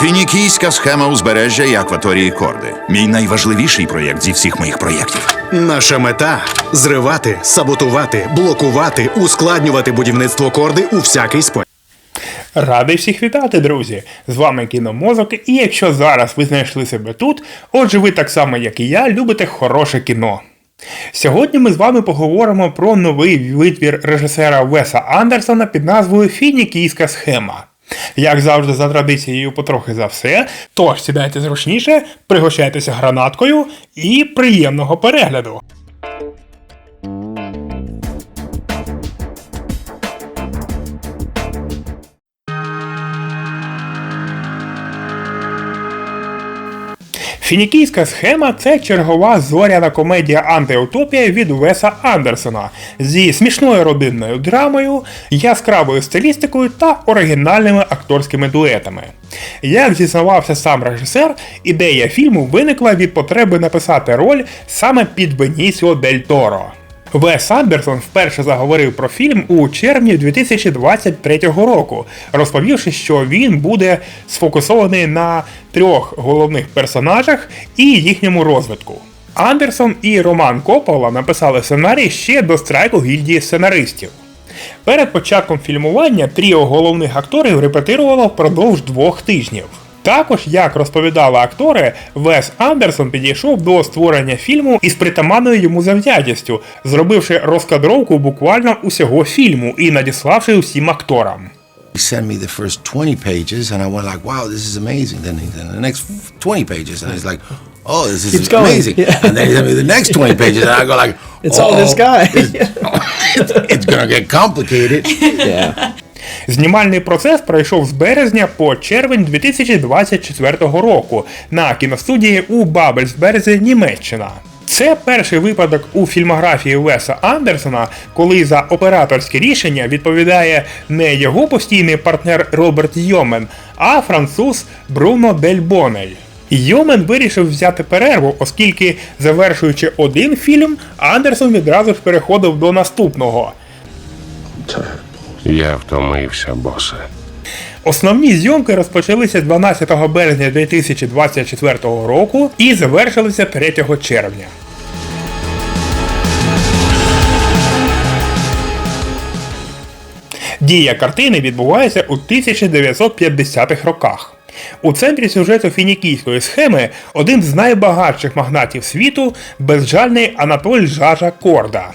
Фінікійська схема узбережжя і акваторії Корди. Мій найважливіший проєкт зі всіх моїх проєктів. Наша мета зривати, саботувати, блокувати, ускладнювати будівництво корди у всякий спосіб. Радий всіх вітати, друзі! З вами кіномозок, і якщо зараз ви знайшли себе тут, отже, ви так само, як і я, любите хороше кіно. Сьогодні ми з вами поговоримо про новий витвір режисера Веса Андерсона під назвою Фінікійська схема. Як завжди, за традицією, потрохи за все. Тож сідайте зручніше, пригощайтеся гранаткою і приємного перегляду. Фінікійська схема це чергова зоряна комедія антиутопія від Веса Андерсона зі смішною родинною драмою, яскравою стилістикою та оригінальними акторськими дуетами. Як зізнавався сам режисер, ідея фільму виникла від потреби написати роль саме під Бенісіо Дель Торо. Вес Андерсон вперше заговорив про фільм у червні 2023 року, розповівши, що він буде сфокусований на трьох головних персонажах і їхньому розвитку. Андерсон і Роман Копола написали сценарій ще до страйку гільдії сценаристів. Перед початком фільмування тріо головних акторів репетирувало впродовж двох тижнів. Також, як розповідали актори, Вес Андерсон підійшов до створення фільму із притаманною йому завзятістю, зробивши розкадровку буквально усього фільму і надіславши усім акторам. He sent me the first 20 pages, and I went like, "Wow, this is amazing." Then, he, then the next 20 pages, and he's like, "Oh, this is Keeps amazing." yeah. And then he sent me the next 20 pages, and I go like, It's oh, all this "Oh, guy." it's, it's gonna get complicated." Yeah. Знімальний процес пройшов з березня по червень 2024 року на кіностудії у Бабельсберзі, Німеччина. Це перший випадок у фільмографії Веса Андерсона, коли за операторське рішення відповідає не його постійний партнер Роберт Йомен, а француз Бруно Дель Бонель. Йомен вирішив взяти перерву, оскільки, завершуючи один фільм, Андерсон відразу ж переходив до наступного. Я втомився, босе. Основні зйомки розпочалися 12 березня 2024 року і завершилися 3 червня. Дія картини відбувається у 1950-х роках. У центрі сюжету фінікійської схеми один з найбагатших магнатів світу безжальний Анатоль Жажа Корда.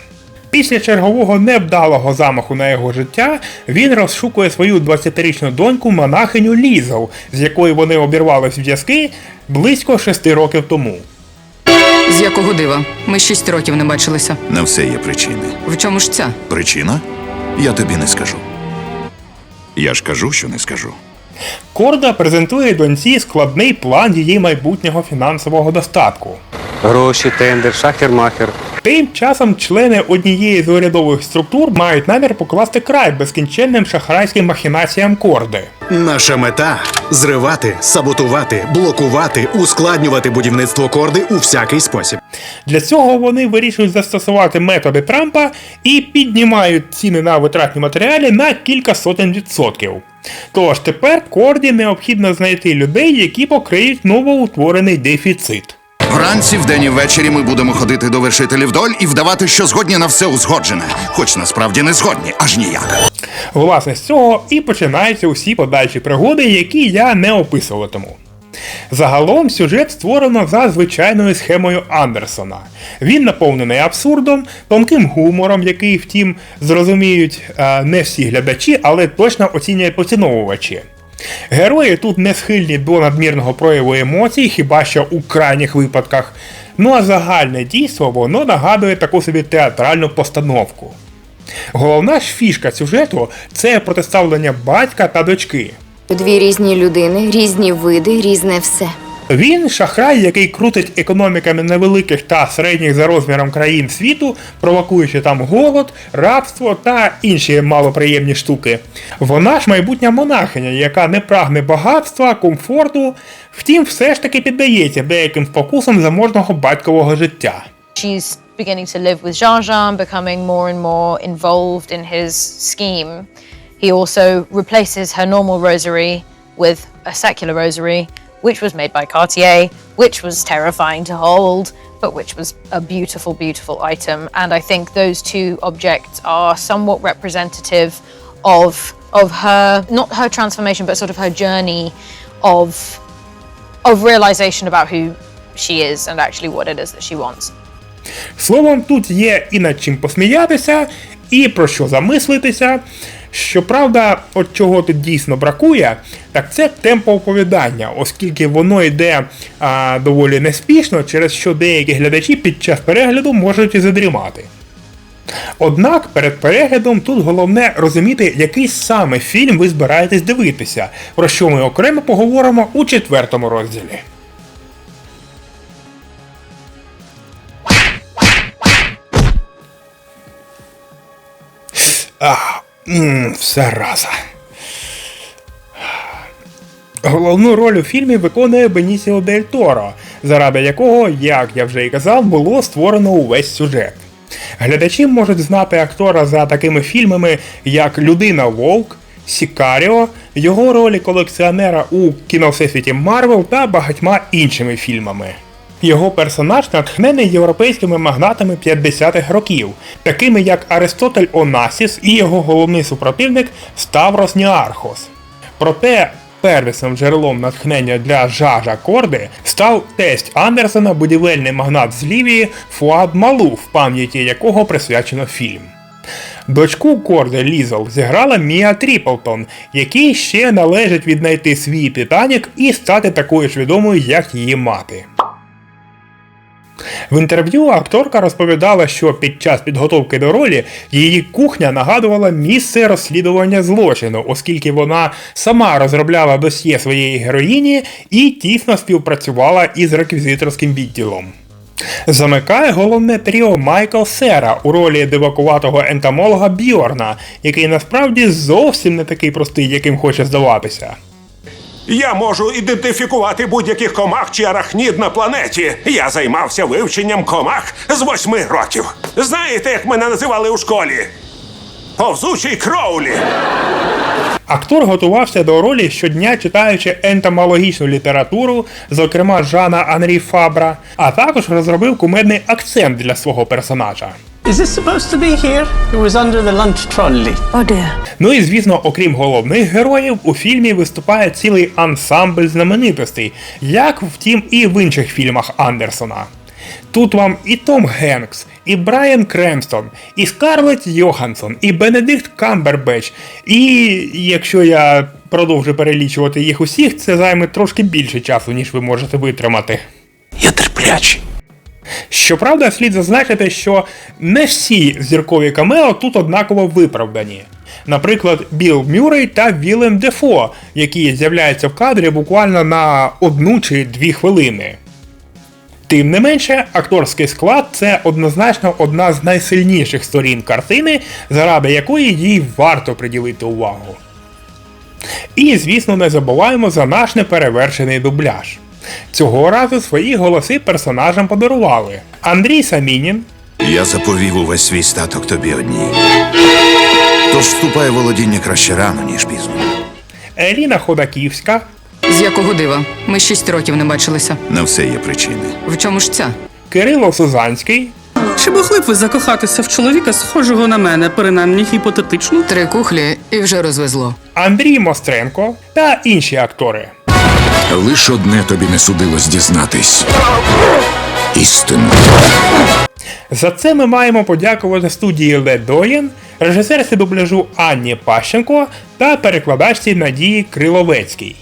Після чергового невдалого замаху на його життя він розшукує свою 20-річну доньку монахиню Лізов, з якою вони обірвали зв'язки близько 6 років тому. З якого дива? Ми шість років не бачилися. На все є причини. В чому ж ця? Причина? Я тобі не скажу. Я ж кажу, що не скажу. Корда презентує доньці складний план її майбутнього фінансового достатку. Гроші, тендер, шахер-махер. Тим часом члени однієї з урядових структур мають намір покласти край безкінченним шахрайським махінаціям Корди. Наша мета зривати, саботувати, блокувати, ускладнювати будівництво корди у всякий спосіб. Для цього вони вирішують застосувати методи Трампа і піднімають ціни на витратні матеріали на кілька сотень відсотків. Тож тепер Корді необхідно знайти людей, які покриють новоутворений дефіцит. Вранці, вдень і ввечері ми будемо ходити до вершителів доль і вдавати, що згодні на все узгоджене, хоч насправді не згодні, аж ніяк. Власне, з цього і починаються усі подальші пригоди, які я не описуватиму. Загалом сюжет створено за звичайною схемою Андерсона. Він наповнений абсурдом, тонким гумором, який, втім, зрозуміють е, не всі глядачі, але точно оцінюють поціновувачі. Герої тут не схильні до надмірного прояву емоцій, хіба що у крайніх випадках. Ну а загальне дійство воно нагадує таку собі театральну постановку. Головна ж фішка сюжету це протиставлення батька та дочки. Дві різні людини, різні види, різне все. Він шахрай, який крутить економіками невеликих та середніх за розміром країн світу, провокуючи там голод, рабство та інші малоприємні штуки. Вона ж майбутня монахиня, яка не прагне багатства, комфорту, втім, все ж таки піддається деяким спокусам заможного батькового життя. she's beginning to live with Jean Jean, becoming more and more involved in his scheme. He also replaces her normal rosary with a secular rosary, which was made by Cartier, which was terrifying to hold, but which was a beautiful, beautiful item. And I think those two objects are somewhat representative of of her not her transformation, but sort of her journey of of realization about who she is and actually what it is that she wants. Словом, тут є і над чим посміятися, і про що замислитися. Щоправда, от чого тут дійсно бракує, так це темпо оповідання, оскільки воно йде а, доволі неспішно, через що деякі глядачі під час перегляду можуть і задрімати. Однак перед переглядом тут головне розуміти, який саме фільм ви збираєтесь дивитися, про що ми окремо поговоримо у четвертому розділі. А, все раза. Головну роль у фільмі виконує Бенісіо Дель Торо, заради якого, як я вже і казав, було створено увесь сюжет. Глядачі можуть знати актора за такими фільмами, як Людина Вовк, Сікаріо, його ролі колекціонера у кіновсесвіті Марвел та багатьма іншими фільмами. Його персонаж натхнений європейськими магнатами 50-х років, такими як Аристотель Онасіс і його головний супротивник Ставрос Ніархос. Проте первісним джерелом натхнення для Жажа Корди став тесть Андерсона, будівельний магнат з Лівії Фуад Малу, в пам'яті якого присвячено фільм. Дочку Корди Лізел зіграла Мія Тріплтон, якій ще належить віднайти свій Титанік і стати такою ж відомою, як її мати. В інтерв'ю акторка розповідала, що під час підготовки до ролі її кухня нагадувала місце розслідування злочину, оскільки вона сама розробляла досьє своєї героїні і тісно співпрацювала із реквізиторським відділом. Замикає головне тріо Майкл Сера у ролі дивакуватого ентомолога Бьорна, який насправді зовсім не такий простий, яким хоче здаватися. Я можу ідентифікувати будь-яких комах чи арахнід на планеті. Я займався вивченням комах з восьми років. Знаєте, як мене називали у школі? Повзучий кроулі. Актор готувався до ролі щодня читаючи ентомологічну літературу, зокрема Жана Анрі Фабра, а також розробив кумедний акцент для свого персонажа. Is this supposed to be here? It was under the lunch trolley. Oh dear. Ну і звісно, окрім головних героїв, у фільмі виступає цілий ансамбль знаменитостей, як втім і в інших фільмах Андерсона. Тут вам і Том Генкс, і Брайан Кремстон, і Скарлетт Йоханссон, і Бенедикт Камбербеч. І якщо я продовжу перелічувати їх усіх, це займе трошки більше часу, ніж ви можете витримати. Я терплячий. Щоправда, слід зазначити, що не всі зіркові камео тут однаково виправдані. Наприклад, Білл Мюррей та Вілем Дефо, які з'являються в кадрі буквально на одну чи дві хвилини. Тим не менше, акторський склад це однозначно одна з найсильніших сторін картини, заради якої їй варто приділити увагу. І, звісно, не забуваємо за наш неперевершений дубляж. Цього разу свої голоси персонажам подарували Андрій Самінін, Я заповів увесь свій статок тобі одній. Тож вступає володіння краще рано, ніж пізно. Еліна Ходаківська, З якого дива? Ми шість років не бачилися. На все є причини. В чому ж ця? Кирило Сузанський, Чи могли б ви закохатися в чоловіка, схожого на мене, принаймні гіпотетично? Три кухлі і вже розвезло. Андрій Мостренко та інші актори. Лиш одне тобі не судилось дізнатись. Істину. За це ми маємо подякувати студії Ледоєн, режисерці дубляжу Анні Пащенко та перекладачці Надії Криловецькій.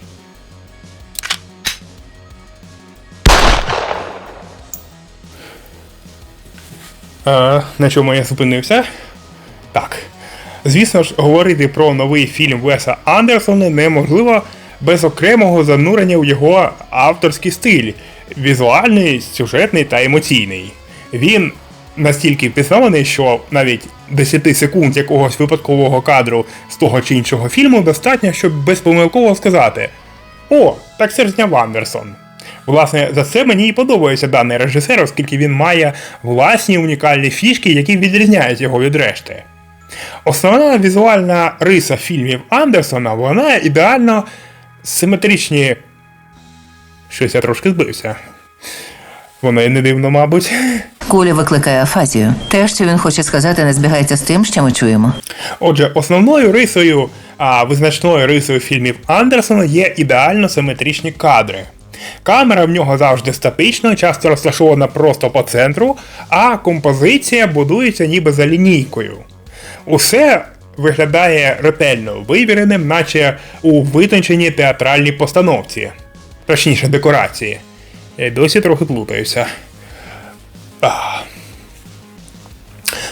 Е, на чому я зупинився? Так. Звісно ж, говорити про новий фільм Веса Андерсона неможливо без окремого занурення в його авторський стиль візуальний, сюжетний та емоційний. Він настільки впізнаваний, що навіть 10 секунд якогось випадкового кадру з того чи іншого фільму достатньо, щоб безпомилково сказати: О, так це ж зняв Андерсон. Власне, за це мені і подобається даний режисер, оскільки він має власні унікальні фішки, які відрізняють його від решти. Основна візуальна риса фільмів Андерсона, вона ідеально симетричні. Щось я трошки збився. Воно і не дивно, мабуть. Коля викликає афазію. Те, що він хоче сказати, не збігається з тим, що ми чуємо. Отже, основною рисою, а визначною рисою фільмів Андерсона є ідеально симетричні кадри. Камера в нього завжди статична, часто розташована просто по центру, а композиція будується ніби за лінійкою. Усе виглядає ретельно вивіреним, наче у витонченій театральній постановці, точніше декорації. Я досі трохи плутаюся. А.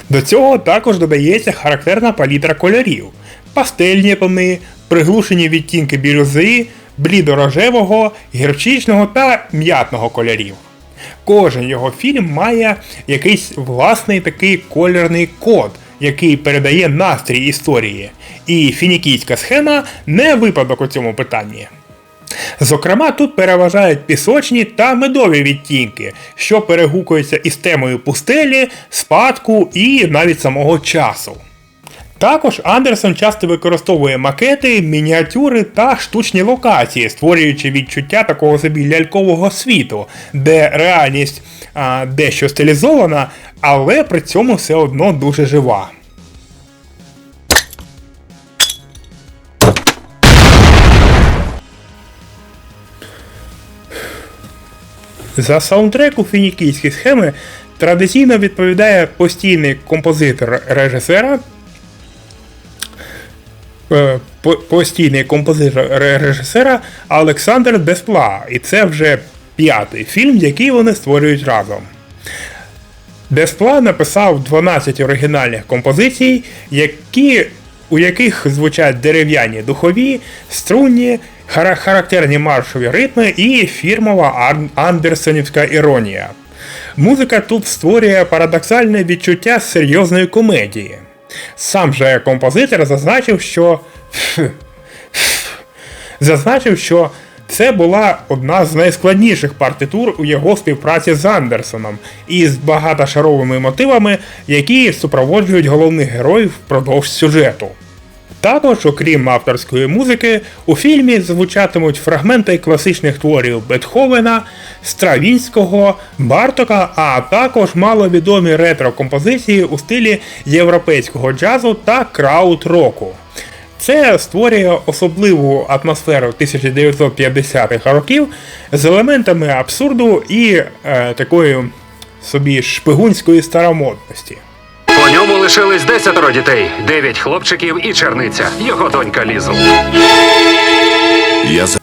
До цього також додається характерна палітра кольорів: пастельні тони, приглушені відтінки бірюзи, блідорожевого, гірчичного та м'ятного кольорів. Кожен його фільм має якийсь власний такий кольорний код, який передає настрій історії. І фінікійська схема не випадок у цьому питанні. Зокрема, тут переважають пісочні та медові відтінки, що перегукуються із темою пустелі, спадку і навіть самого часу. Також Андерсон часто використовує макети, мініатюри та штучні локації, створюючи відчуття такого собі лялькового світу, де реальність а, дещо стилізована, але при цьому все одно дуже жива. За саундтрек у фінікійській схеми традиційно відповідає постійний композитор режисера. Е, по- Постійний композитор режисера Олександр Деспла. І це вже п'ятий фільм, який вони створюють разом. Деспла написав 12 оригінальних композицій, які, у яких звучать дерев'яні духові, струнні, хара- характерні маршові ритми і фірмова ан- андерсонівська іронія. Музика тут створює парадоксальне відчуття серйозної комедії. Сам же композитор зазначив, що зазначив, що це була одна з найскладніших партитур у його співпраці з Андерсоном із багатошаровими мотивами, які супроводжують головних героїв впродовж сюжету. Також, окрім авторської музики, у фільмі звучатимуть фрагменти класичних творів Бетховена, Стравінського, Бартока, а також маловідомі ретро-композиції у стилі європейського джазу та краут-року. Це створює особливу атмосферу 1950-х років з елементами абсурду і е, такої собі шпигунської старомодності. По ньому лишились десятеро дітей, дев'ять хлопчиків і черниця, його донька Лізу. Я за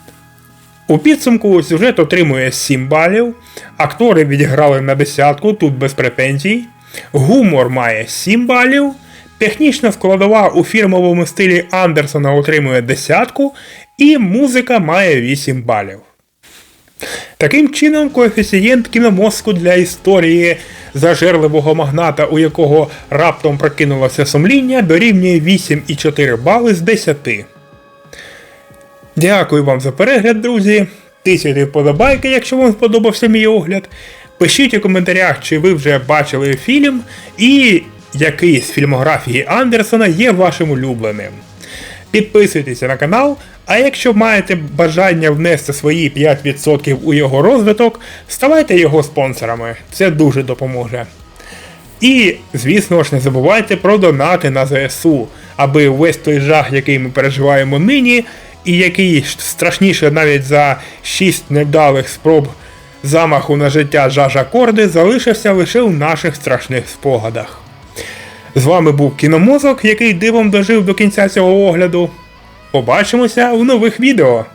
У підсумку сюжет отримує 7 балів, актори відіграли на десятку, тут без претензій. Гумор має 7 балів, технічна складова у фірмовому стилі Андерсона отримує десятку, і музика має 8 балів. Таким чином, коефіцієнт кіномозку для історії зажерливого магната, у якого раптом прокинулося сумління, дорівнює 8,4 бали з 10. Дякую вам за перегляд, друзі. Тисяйте вподобайки, якщо вам сподобався мій огляд. Пишіть у коментарях, чи ви вже бачили фільм, і який з фільмографії Андерсона є вашим улюбленим. Підписуйтеся на канал, а якщо маєте бажання внести свої 5% у його розвиток, ставайте його спонсорами. Це дуже допоможе. І, звісно ж, не забувайте про донати на ЗСУ, аби весь той жах, який ми переживаємо нині, і який страшніше навіть за 6 невдалих спроб замаху на життя Жажа Корди, залишився лише у наших страшних спогадах. З вами був Кіномозок, який дивом дожив до кінця цього огляду. Побачимося в нових відео.